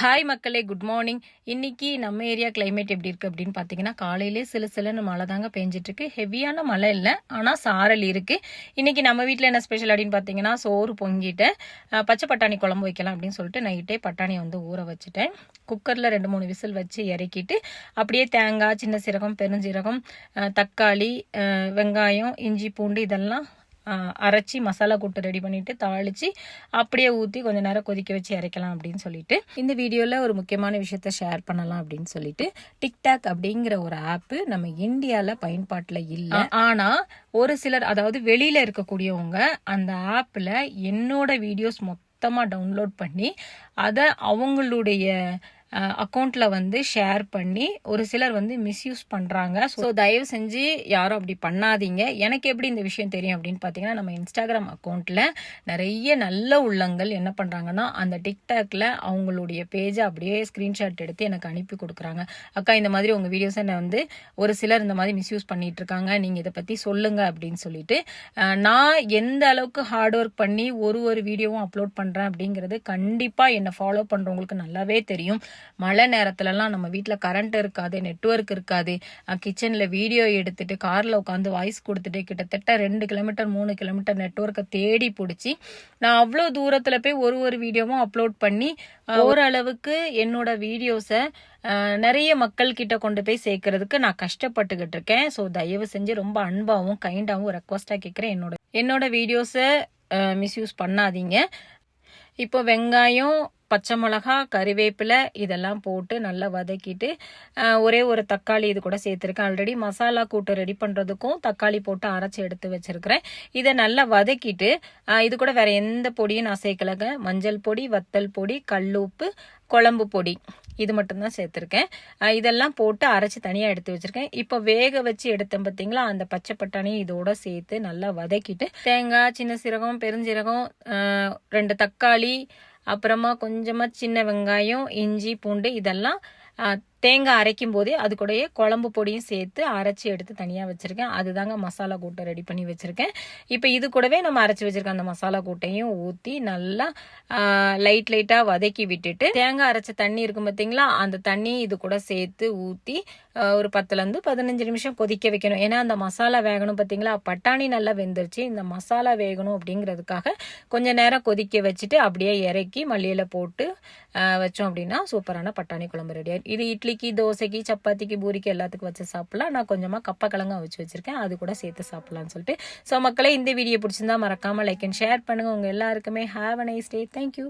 Hi மக்களே. Good morning இன்னைக்கு நம்ம ஏரியா கிளைமேட் எப்படி இருக்கு அப்படின்னு பார்த்தீங்கன்னா காலையிலே சில சிலன்னு மழை தாங்க பெஞ்சிட்டு இருக்கு ஹெவியான மழை இல்லை ஆனால் சாரல் இருக்கு. இன்னைக்கு நம்ம வீட்டில் என்ன ஸ்பெஷல் அப்படின்னு பார்த்தீங்கன்னா சோறு பொங்கிட்டு பச்சை பட்டாணி குழம்பு வைக்கலாம் அப்படின்னு சொல்லிட்டு நைட்டே பட்டாணியை வந்து ஊற வச்சுட்டேன். குக்கரில் ரெண்டு மூணு விசில் வச்சு இறக்கிட்டு அப்படியே தேங்காய் சின்ன சீரகம் பெருஞ்சீரகம் தக்காளி வெங்காயம் இஞ்சி பூண்டு இதெல்லாம் அரைச்சி மசாலா கூட்டு ரெடி பண்ணிட்டு தாளிச்சு அப்படியே ஊற்றி கொஞ்ச நேரம் கொதிக்க வச்சு இறக்கலாம் அப்படின்னு சொல்லிட்டு இந்த வீடியோவில் ஒரு முக்கியமான விஷயத்த ஷேர் பண்ணலாம் அப்படின்னு சொல்லிட்டு டிக்டாக் அப்படிங்கிற ஒரு ஆப்பு நம்ம இந்தியாவில் பயன்பாட்டில் இல்லை. ஆனால் ஒரு சிலர் அதாவது வெளியில் இருக்கக்கூடியவங்க அந்த ஆப்பில் என்னோட வீடியோஸ் மொத்தமாக டவுன்லோட் பண்ணி அதை அவங்களுடைய அக்கௌண்ட்டில் வந்து ஷேர் பண்ணி ஒரு சிலர் வந்து மிஸ்யூஸ் பண்ணுறாங்க ஸோ தயவு செஞ்சு யாரும் அப்படி பண்ணாதீங்க. எனக்கு எப்படி இந்த விஷயம் தெரியும் அப்படின்னு பார்த்தீங்கன்னா நம்ம இன்ஸ்டாகிராம் அக்கௌண்ட்டில் நிறைய நல்ல உள்ளங்கள் என்ன பண்ணுறாங்கன்னா அந்த டிக்டாக்ல அவங்களுடைய பேஜை அப்படியே ஸ்க்ரீன்ஷாட் எடுத்து எனக்கு அனுப்பி கொடுக்குறாங்க. அக்கா இந்த மாதிரி உங்கள் வீடியோஸை நான் வந்து ஒரு சிலர் இந்த மாதிரி மிஸ்யூஸ் பண்ணிட்டு இருக்காங்க. நீங்கள் இதை பற்றி சொல்லுங்க அப்படின்னு சொல்லிட்டு நான் எந்த அளவுக்கு ஹார்ட் ஒர்க் பண்ணி ஒரு ஒரு வீடியோவும் அப்லோட் பண்ணுறேன் அப்படிங்கிறது கண்டிப்பாக என்னை ஃபாலோ பண்ணுறவங்களுக்கு நல்லாவே தெரியும். மழை நேரத்துலலாம் நம்ம வீட்டில் கரண்ட் இருக்காது நெட்வொர்க் இருக்காது கிச்சனில் வீடியோ எடுத்துட்டு காரில் உட்காந்து வாய்ஸ் கொடுத்துட்டு கிட்டத்தட்ட ரெண்டு கிலோமீட்டர் மூணு கிலோமீட்டர் நெட்வொர்க்கை தேடி பிடிச்சி நான் அவ்வளோ தூரத்தில் போய் ஒரு ஒரு வீடியோவும் அப்லோட் பண்ணி ஓரளவுக்கு என்னோட வீடியோஸை நிறைய மக்கள் கிட்ட கொண்டு போய் சேர்க்கறதுக்கு நான் கஷ்டப்பட்டுக்கிட்டு இருக்கேன். ஸோ தயவு செஞ்சு ரொம்ப அன்பாகவும் கைண்டாகவும் ரெக்வஸ்ட்டாக கேட்குறேன் என்னோட என்னோட வீடியோஸை மிஸ்யூஸ் பண்ணாதீங்க. இப்போ வெங்காயம் பச்சை மிளகா கறிவேப்பிலை இதெல்லாம் போட்டு நல்லா வதக்கிட்டு ஒரே ஒரு தக்காளி இது கூட சேர்த்துருக்கேன். ஆல்ரெடி மசாலா கூட்டு ரெடி பண்ணுறதுக்கும் தக்காளி போட்டு அரைச்சி எடுத்து வச்சிருக்கிறேன். இதை நல்லா வதக்கிட்டு இது கூட வேற எந்த பொடியும் நான் சேர்க்கலங்க. மஞ்சள் பொடி வத்தல் பொடி கல்லுப்பு குழம்பு பொடி இது மட்டும்தான் சேர்த்துருக்கேன். இதெல்லாம் போட்டு அரைச்சி தனியாக எடுத்து வச்சுருக்கேன். இப்போ வேக வச்சு எடுத்தேன் பார்த்தீங்களா அந்த பச்சை பட்டாணி இதோட சேர்த்து நல்லா வதக்கிட்டு தேங்காய் சின்ன சீரகம் பெருஞ்சீரகம் ரெண்டு தக்காளி அப்புறமா கொஞ்சமாக சின்ன வெங்காயம் இஞ்சி பூண்டு இதெல்லாம் தேங்காய் அரைக்கும் போதே அது கூடயே குழம்பு பொடியும் சேர்த்து அரைச்சி எடுத்து தனியாக வச்சுருக்கேன். அதுதாங்க மசாலா கூட்டை ரெடி பண்ணி வச்சுருக்கேன். இப்போ இது கூடவே நம்ம அரைச்சி வச்சுருக்கேன் அந்த மசாலா கூட்டையும் ஊற்றி நல்லா லைட் லைட்டாக வதக்கி விட்டுட்டு தேங்காய் அரைச்ச தண்ணி இருக்கும் பார்த்தீங்களா அந்த தண்ணி இது கூட சேர்த்து ஊற்றி ஒரு பத்துலேருந்து பதினஞ்சு நிமிஷம் கொதிக்க வைக்கணும். ஏன்னா அந்த மசாலா வேகணும் பார்த்தீங்களா பட்டாணி நல்லா வெந்துருச்சு. இந்த மசாலா வேகணும் அப்படிங்கிறதுக்காக கொஞ்ச நேரம் கொதிக்க வச்சுட்டு அப்படியே இறக்கி மல்லியில் போட்டு வச்சோம் அப்படின்னா சூப்பரான பட்டாணி குழம்பு ரெடி இது இட்லி இட்லிக்கு தோசைக்கு சப்பாத்திக்கு பூரிக்கு எல்லாத்துக்கும் வச்சு சாப்பிடலாம். நான் கொஞ்சமாக கப்பக்கிழங்கா வச்சு வச்சுருக்கேன். அது கூட சேர்த்து சாப்பிட்லான்னு சொல்லிட்டு. ஸோ மக்களே இந்த வீடியோ பிடிச்சிருந்தா மறக்காமல் லைக் அண்ட் ஷேர் பண்ணுங்கள் உங்கள் எல்லாருக்குமே have a nice day thank you